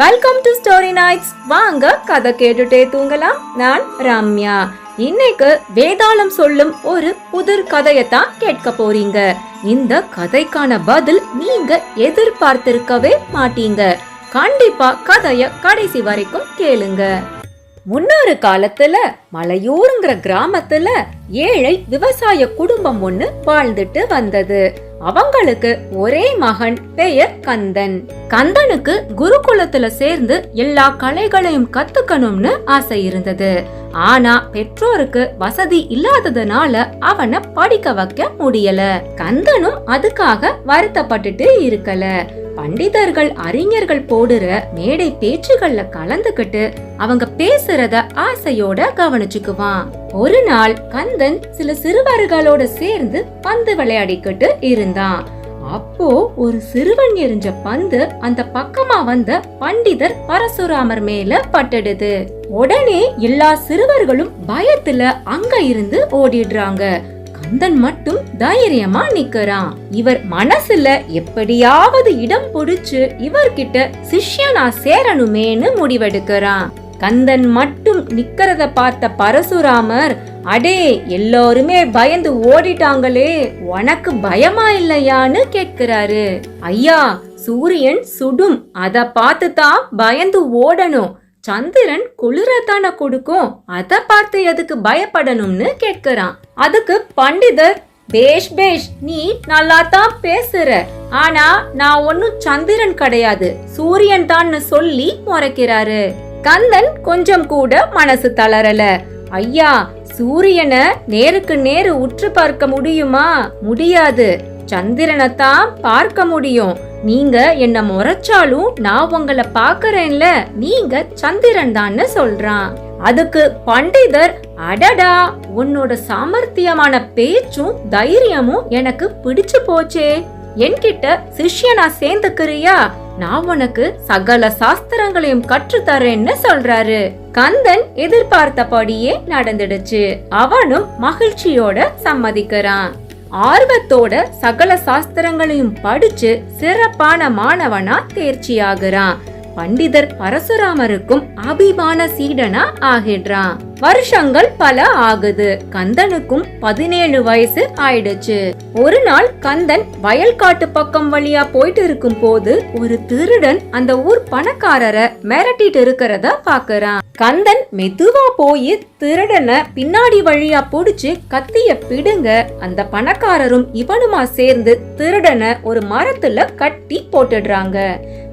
Welcome to story nights வாங்க கதை கேட்டுட்டே தூங்கலாம். நான் ரம்யா. இன்னைக்கு வேதாளம் சொல்லும் ஒரு புதிர் கதையத்தான் கேட்க போறீங்க. இந்த கதைக்கான பதில் நீங்க எதிர்பார்த்திருக்கவே மாட்டீங்க. கண்டிப்பா கதைய கடைசி வரைக்கும் கேளுங்க. முன்னொரு காலத்துல மலையூருங்கிற கிராமத்துல ஏழை விவசாய குடும்பம் ஒண்ணு வாழ்ந்துட்டு வந்தது. அவங்களுக்கு ஒரே மகன் பெயர் கந்தன். கந்தனுக்கு குருகுலத்துல சேர்ந்து எல்லா கலைகளையும் கத்துக்கணும்னு ஆசை இருந்தது. ஆனா பெற்றோருக்கு வசதி இல்லாததுனால அவனை படிக்க வைக்க முடியல. கந்தனும் அதுக்காக வருத்தப்பட்டுட்டு இருக்கல. பண்டிதர்கள் அறிஞர்கள் போடுற மேடை பேச்சுகள்ல கலந்துகிட்டு அவங்க பேசுறத ஆசையோட கவனிச்சுக்குவான். ஒரு நாள் கந்தன் சில சிறுவர்களோட சேர்ந்து பந்து விளையாடிக்கிட்டு இருந்தான். அப்போ ஒரு சிறுவன் எரிஞ்ச பந்து அந்த பக்கமா வந்த பண்டிதர் பரசுராமர் மேல பட்டுடுது. உடனே எல்லா சிறுவர்களும் பயத்துல அங்க இருந்து ஓடிடுறாங்க. கந்தன் மட்டும் தைரியமா நிக்கிறான். இவர் மனசுல எப்படியாவது இடம் பிடிச்சு இவர்கிட்ட சிஷ்யனா சேரணுமேன்னு முடிவெடுக்கிறான். கந்தன் மட்டும் நிக்கிறத பார்த்த பரசுராமர் அடே எல்லாருமே பயந்து ஓடிட்டாங்களே உனக்கு பயமா இல்லையான்னு கேட்கிறாரு. ஐயா சூரியன் சுடும் அத பார்த்து தான் பயந்து ஓடணும். சந்திரன் குளிரத்தான கொடுக்கும். அதை பார்த்து எதுக்கு பயப்படணும்னு கேட்கிறான். அதுக்கு பண்டிதர் பேஷ் பேஷ் நீ நல்லா தான் பேசுற. ஆனா நான் ஒன்னும் சந்திரன் கிடையாது. சூரியன் தான் சொல்லி முறைக்கிறாரு. கந்தன் கொஞ்சம் கூட மனசு தளரல. ஐயா சூரியனை நேருக்கு நேரு உற்று பார்க்க முடியுமா? முடியாது. சந்திரனை தான் பார்க்க முடியும். நீங்க என்ன முறைச்சாலும் நான் உங்களை பாக்குறேன்ல நீங்க சந்திரன் தான்னு சொல்றான். அதுக்கு பண்டிதர் அடடா உன்னோட சாமர்த்தியமான பேச்சும் தைரியமும் எனக்கு பிடிச்சு போச்சே. என்கிட்ட சிஷ்யனா சேர்ந்துக்கிறியா? நான் உனக்கு சகல சாஸ்திரங்களையும் கற்று தரேன்னு சொல்றாரு. கந்தன் எதிர்பார்த்தபடியே நடந்துடுச்சு. அவனும் மகிழ்ச்சியோட சம்மதிக்கிறான். ஆர்வத்தோட சகல சாஸ்திரங்களையும் படிச்சு சிறப்பான மாணவனா தேர்ச்சியாகிறான். பண்டிதர் பரசுராமருக்கும் அபிமான சீடனா ஆகிடுறான் வருஷங்கள் பல ஆகுது. கந்தனுக்கும் பதினேழு வயசு ஆயிடுச்சு. ஒரு நாள் கந்தன் வயல்காட்டு பக்கம் வழியா போயிட்டு இருக்கும் போது ஒரு திருடன் அந்த ஊர் பணக்காரரை மிரட்டிட்டு இருக்கிறத பாக்குறான். கந்தன் மெதுவா போய் திருடனை பின்னாடி வழியா புடிச்சு கத்திய பிடுங்க அந்த பணக்காரரும் இவனுமா சேர்ந்து திருடனை ஒரு மரத்துல கட்டி போட்டுடுறாங்க.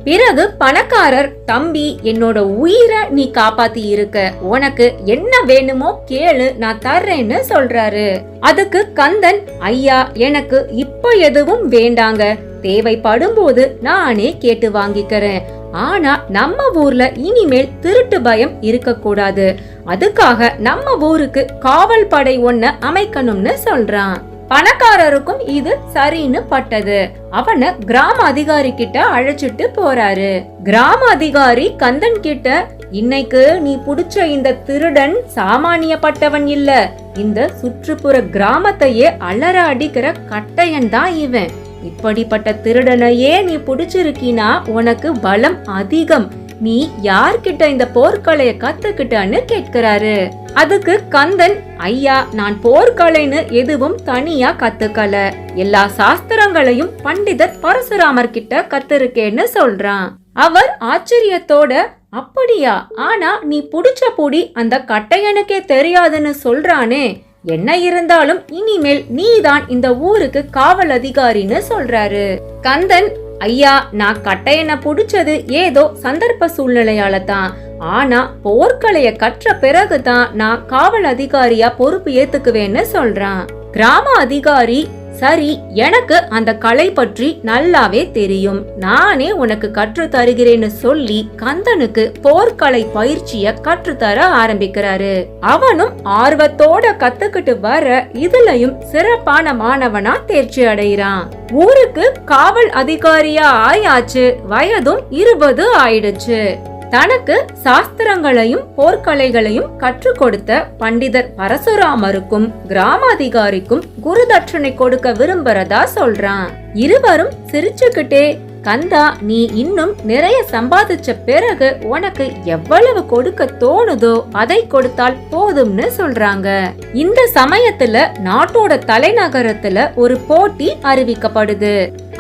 பிறகு பணக்காரர் தம்பி என்னோட உயிரை நீ காப்பாத்தி இருக்க. உனக்கு என்ன வேணுமோ கேளு நான் தர்றேன்னு சொல்றாரு. அதுக்கு கந்தன் ஐயா எனக்கு இப்ப எதுவும் வேண்டாங்க. தேவைப்படும் போது நானே கேட்டு வாங்கிக்கிறேன். ஆனா நம்ம ஊர்ல இனிமேல் திருட்டு பயம் இருக்க கூடாது அதுக்காக நம்ம ஊருக்கு காவல் படை ஒன்ன அமைக்கணும்னு சொல்றான். பணக்காரருக்கும் இது சரின்னு பட்டது. அவனை கிராம அதிகாரி கிட்ட அழைச்சிட்டு போறாரு. கிராம அதிகாரி கந்தன் கிட்ட இன்னைக்கு நீ புடிச்ச இந்த திருடன் சாமானியப்பட்டவன் இல்ல. இந்த சுற்றுப்புற கிராமத்தையே அலற அடிக்கிற கட்டையன் தான் இவன். இப்படிப்பட்ட திருடனையே நீ புடிச்சிருக்கீனா? உனக்கு பலம் அதிகம். நீ யார்கிட்ட இந்த போர்க்கலைய கத்துக்கிட்டான்னு கேட்கிறாரு. அதுக்கு கந்தன் ஐயா நான் போர்க்கலைன்னு எதுவும் தனியா கத்துக்கல. எல்லா சாஸ்திரங்களையும் பண்டிதர் பரசுராமர் கிட்ட கத்திருக்கேன்னு சொல்றான். அவர் ஆச்சரியத்தோட அப்படியா? ஆனா நீ புடிச்ச புடி அந்த கட்டையனுக்கே தெரியாதுன்னு சொல்றானே. என்ன இருந்தாலும் இனிமேல் நீதான் இந்த ஊருக்கு காவல் அதிகாரின்னு சொல்றாரு. கந்தன் ஐயா நான் கட்டையனை புடிச்சது ஏதோ சந்தர்ப்ப சூழ்நிலையால தான் ஆனா போர்க்கலைய கற்ற பிறகுதான் நான் காவல் அதிகாரியா பொறுப்பு ஏத்துக்குவேன்னு சொல்றான். கிராம அதிகாரி சரி எனக்கு அந்த கலை பற்றி நல்லாவே தெரியும். நானே உனக்கு கற்று தருகிறேன்னு சொல்லி கந்தனுக்கு போர்க்கலை பயிற்சிய கற்றுத்தர ஆரம்பிக்கிறாரு. அவனும் ஆர்வத்தோட கத்துக்கிட்டு வர இதுலயும் சிறப்பான மாணவனா தேர்ச்சி அடைகிறான். ஊருக்கு காவல் அதிகாரியா ஆயாச்சு. வயதும் இருபது ஆயிடுச்சு. தனக்கு சாஸ்திரங்களையும் போர்க்கலைகளையும் கற்றுக் கொடுத்த பண்டிதர் பரசுராமருக்கும் கிராமாதிகாரிக்கும் குரு தட்சணை கொடுக்க விரும்புறதா சொல்றான். இருவரும் சிரிச்சுக்கிட்டே கந்தா நீ இன்னும் நிறைய சம்பாதிச்ச பிறகு உனக்கு எவ்வளவு கொடுக்க தோணுதோ அதை கொடுத்தால் போதும்னு சொல்றாங்க. இந்த சமயத்துல நாட்டோட தலைநகரத்துல ஒரு போட்டி அறிவிக்கப்படுது.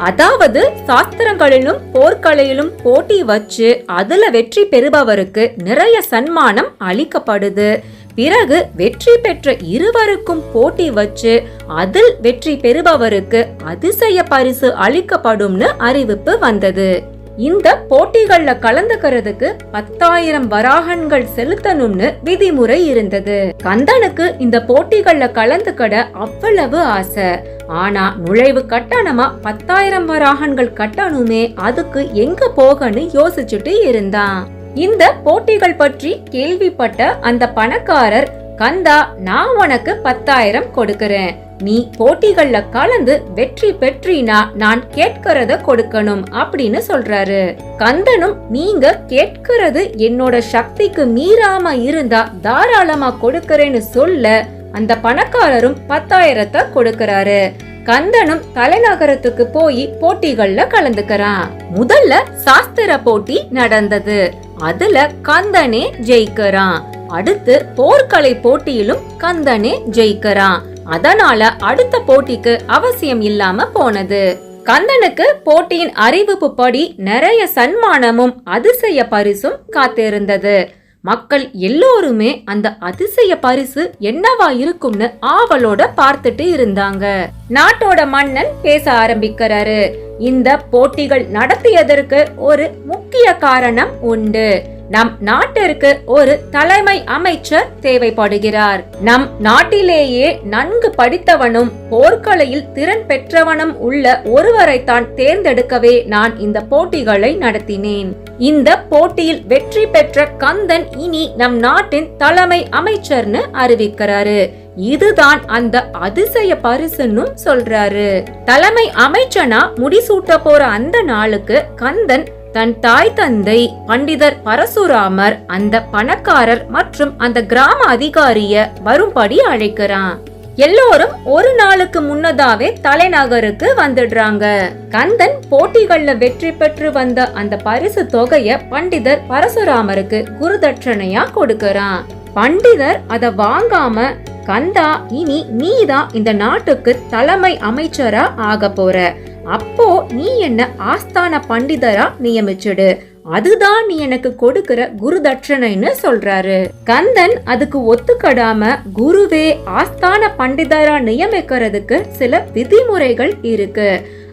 அதாவது சாஸ்திரங்களிலும் போர்க்கலையிலும் போட்டி வச்சு அதுல வெற்றி பெறுபவருக்கு நிறைய சன்மானம் அளிக்கப்படுது. பிறகு வெற்றி பெற்ற இருவருக்கும் போட்டி வச்சு அதில் வெற்றி பெறுபவருக்கு அதிசய பரிசு அளிக்கப்படும்னு அறிவிப்பு வந்தது. இந்த போட்டிகள்ல கலந்துக்கிறதுக்கு பத்தாயிரம் வராகன்கள் செலுத்தணும்னு விதிமுறை இருந்தது. கந்தனுக்கு இந்த போட்டிகள்ல கலந்துக்கட அவ்வளவு ஆசை. ஆனா நுழைவு கட்டணமா பத்தாயிரம் வராகன்கள் கட்டணுமே அதுக்கு எங்க போகன்னு யோசிச்சுட்டு இருந்தான். இந்த போட்டிகள் பற்றி கேள்விப்பட்ட அந்த பணக்காரர் கந்தா நான் உனக்கு பத்தாயிரம் கொடுக்கறேன். நீ போட்டிகள்ல கலந்து வெற்றி பெற்றினா நான் கேட்கறத கொடுக்கணும் அப்படின்னு சொல்றாரு. கந்தனும் நீங்க கேட்கறது என்னோட சக்திக்கு மீறாம இருந்தா தாராளமா கொடுக்கறேன்னு சொல்ல அந்த பணக்காரரும் பத்தாயிரத்தை கொடுக்கறாரு. கந்தனும் தலைநகரத்துக்கு போய் போட்டிகள்ல கலந்துக்கறான். முதல்ல சாஸ்திர போட்டி நடந்தது. அதுல கந்தனே ஜெயிக்கிறான் அடுத்து போர்க்கலை போட்டியிலும் கந்தனே ஜெயிக்கிறான் அதனால அடுத்த போட்டிக்கு அவசியம் இல்லாம போனது. கந்தனுக்கு போட்டியின் அறிவிப்பு படி நிறைய சன்மானமும் அதிசய பரிசும் காத்திருந்தது. மக்கள் எல்லோருமே அந்த அதிசய பரிசு என்னவா இருக்கும்னு ஆவலோட பார்த்துட்டு இருந்தாங்க. நாட்டோட மன்னன் பேச ஆரம்பிக்கிறாரு. இந்த போட்டிகள் நடத்தியதற்கு ஒரு முக்கிய காரணம் உண்டு. நம் நாட்டிற்கு ஒரு தலைமை அமைச்சர் தேவைப்படுகிறார். நம் நாட்டிலேயே நன்கு படித்தவனும் போர்க்கலையில் திறன் பெற்றவனும் உள்ள ஒருவரைத்தான் தேர்ந்தெடுக்கவே நான் இந்த போட்டிகளை நடத்தினேன். இந்த போட்டியில் வெற்றி பெற்ற கந்தன் இனி நம் நாட்டின் தலைமை அமைச்சர்னு அறிவிக்கிறாரு. இதுதான் அந்த அதிசய பரிசுன்னும் சொல்றாரு. தலைமை அமைச்சனா முடிசூட்ட போற அந்த நாளுக்கு கந்தன் தன் தாய் தந்தை பண்டிதர் பரசுராமர் அந்த பணக்காரர் மற்றும் அந்த கிராம அதிகாரிய வரும்படி அழைக்கிறான். எல்லோரும் ஒரு நாளுக்கு முன்னதாவே தலைநகருக்கு வந்துடுறாங்க. கந்தன் போட்டிகள்ல வெற்றி பெற்று வந்த அந்த பரிசு தொகைய பண்டிதர் பரசுராமருக்கு குருதட்சணையா கொடுக்கறான். பண்டிதர் அத வாங்காம கந்தா இனி நீதான் இந்த நாட்டுக்கு தலைமை அமைச்சரா ஆக போற. அப்போ நீ என்ன ஆஸ்தான பண்டிதரா நியமிச்சிடு. அதுதான் நீ எனக்கு கொடுக்கிற குரு தட்சணைன்னு சொல்றாரு. கந்தன் அதுக்கு ஒத்துக்கடாம குருவே ஆஸ்தான பண்டிதரா நியமிக்கிறதுக்கு சில விதிமுறைகள் இருக்கு.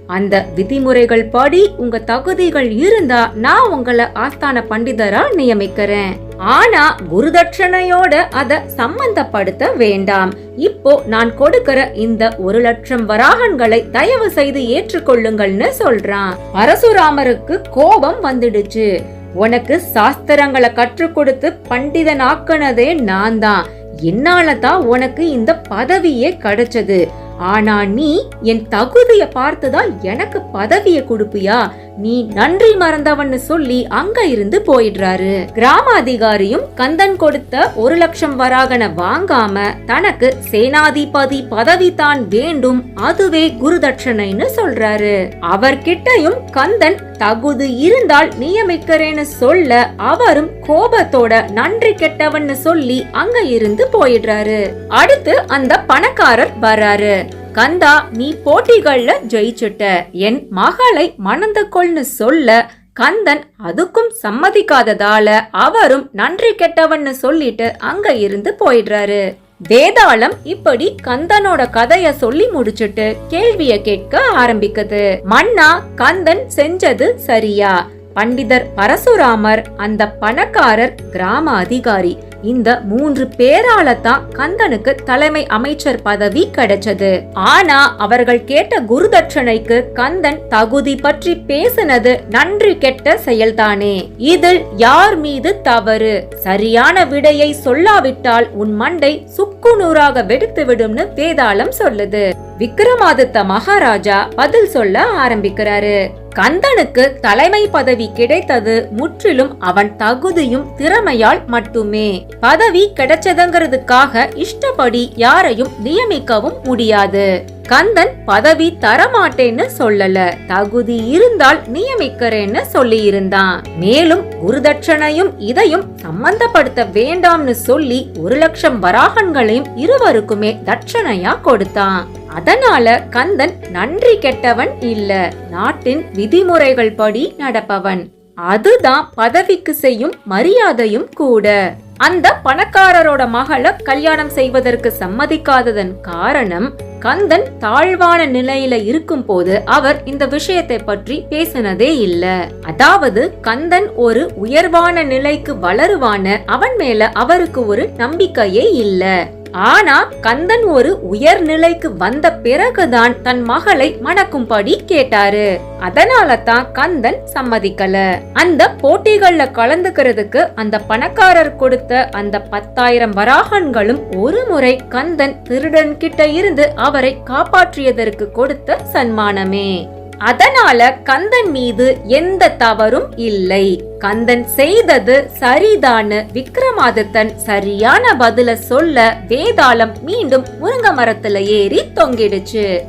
அந்த விதிமுறைகள் படி உங்க தகுதிகள் இருந்தா நான் உங்களை ஆஸ்தான பண்டிதரா நியமிக்கிறேன். ஆனா குருதட்சணையோட அத சம்பந்தப்படுத்த வேண்டாம். இப்போ நான் கொடுக்கிற இந்த ஒரு லட்சம் வராகன்களை தயவு செய்து ஏற்றுக்கொள்ளுங்கள்னு சொல்றான். பரசுராமருக்கு கோபம் வந்துடுச்சு. உனக்கு சாஸ்திரங்களை கற்றுக் கொடுத்து பண்டிதனாக்குனதே நான் தான் என்னால தான் உனக்கு இந்த பதவியே கிடைச்சது. ஆனா நீ என் தகுதிய பார்த்துதான் எனக்கு பதவிய கொடுப்பியா? நீ நன்றி மறந்தவன்னு சொல்லி அங்க இருந்து போயிடுறாரு. கிராம அதிகாரியும் கந்தன் கொடுத்த ஒரு லட்சம் வராகன வாங்காம தனக்கு சேனாதிபதி பதவி தான் வேண்டும் அதுவே குருதட்சணைன்னு சொல்றாரு. அவர்கிட்டயும் கந்தன் தகுதி இருந்தால் நியமிக்கிறேன்னு சொல்ல அவரும் கோபத்தோட நன்றி கெட்டவன்னு சொல்லி அங்க இருந்து போயிடுறாரு. அடுத்து அந்த பணக்காரர் வராரு கந்தா நீ போட்டிகள்ல ஜெயிச்சுட்ட. என் மகளை மணந்து கொள்னு சொல்ல கந்தன் அதுக்கும் சம்மதிக்காததால அவரும் நன்றி கெட்டவன்னு சொல்லிட்டு அங்க இருந்து போயிடுறாரு. வேதாளம் இப்படி கந்தனோட கதைய சொல்லி முடிச்சிட்டு கேள்விய கேட்க ஆரம்பிக்குது. மன்னா கந்தன் செஞ்சது சரியா? பண்டிதர் பரசுராமர் அந்த பணக்காரர் கிராம அதிகாரி இந்த மூன்று பேரால தான் கந்தனுக்கு தலைமை அமைச்சர் பதவி கிடைச்சது. ஆனா அவர்கள் கேட்ட குருதட்சணைக்கு கந்தன் தகுதி பற்றி பேசினது நன்றி கெட்ட செயல்தானே. இதில் யார் மீது தவறு? சரியான விடையை சொல்லாவிட்டால் உன் மண்டை சுக்கு நூறாக வெடித்து விடும்னு வேதாளம் சொல்லுது. விக்ரமாதித்த மகாராஜா பதில் சொல்ல ஆரம்பிக்கிறாரு. கந்தனுக்கு தலைமை பதவி கிடைத்தது முற்றிலும் அவன் தகுதியும் திறமையால் மட்டுமே. பதவி கிடைச்சதுங்கிறதுக்காக இஷ்டப்படி யாரையும் நியமிக்கவும் முடியாது. கந்தன் பதவி தரமாட்டேன்னு சொல்லல. தகுதி இருந்தால் நியமிக்கிறேன்னு சொல்லி இருந்தான் மேலும் குருதட்சணையும் இதையும் சம்பந்தப்படுத்த வேண்டாம்னு சொல்லி ஒரு லட்சம் வராகன்களையும் இருவருக்குமே தட்சணையா கொடுத்தான். அதனால கந்தன் நன்றி கெட்டவன் இல்ல. நாட்டின் விதிமுறைகள் படி நடப்பவன். அதுதான் பதவிக்கு செய்யும் மரியாதையும் கூட. அந்த பணக்காரரோட மகளை கல்யாணம் செய்வதற்கு சம்மதிக்காததன் காரணம் கந்தன் தாழ்வான நிலையில இருக்கும் போது அவர் இந்த விஷயத்தை பற்றி பேசினதே இல்ல. அதாவது கந்தன் ஒரு உயர்வான நிலைக்கு வளருவான அவன் மேல அவருக்கு ஒரு நம்பிக்கையே இல்ல. ஆனா கந்தன் ஒரு உயர்நிலைக்கு வந்த பிறகுதான் தன் மகளை மணக்கும்படி கேட்டாரு. அதனால தான் கந்தன் சம்மதிக்கல. அந்த போட்டிகள்ல கலந்துக்கிறதுக்கு அந்த பணக்காரர் கொடுத்த அந்த பத்தாயிரம் வராகன்களும் ஒரு முறை கந்தன் திருடன் கிட்ட இருந்து அவரை காப்பாற்றியதற்கு கொடுத்த சன்மானமே. அதனால கந்தன் மீது எந்த தவறும் இல்லை. கந்தன் செய்தது சரிதான்னு விக்ரமாதித்தன் சரியான பதில சொல்ல வேதாளம் மீண்டும் முருங்க மரத்துல ஏறி தொங்கிடுச்சு.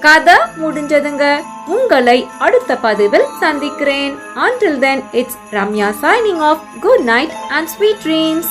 கதை முடிஞ்சதுங்க. உங்களை அடுத்த பதிவில் சந்திக்கிறேன். Until then it's Ramya signing off. Good night and sweet dreams.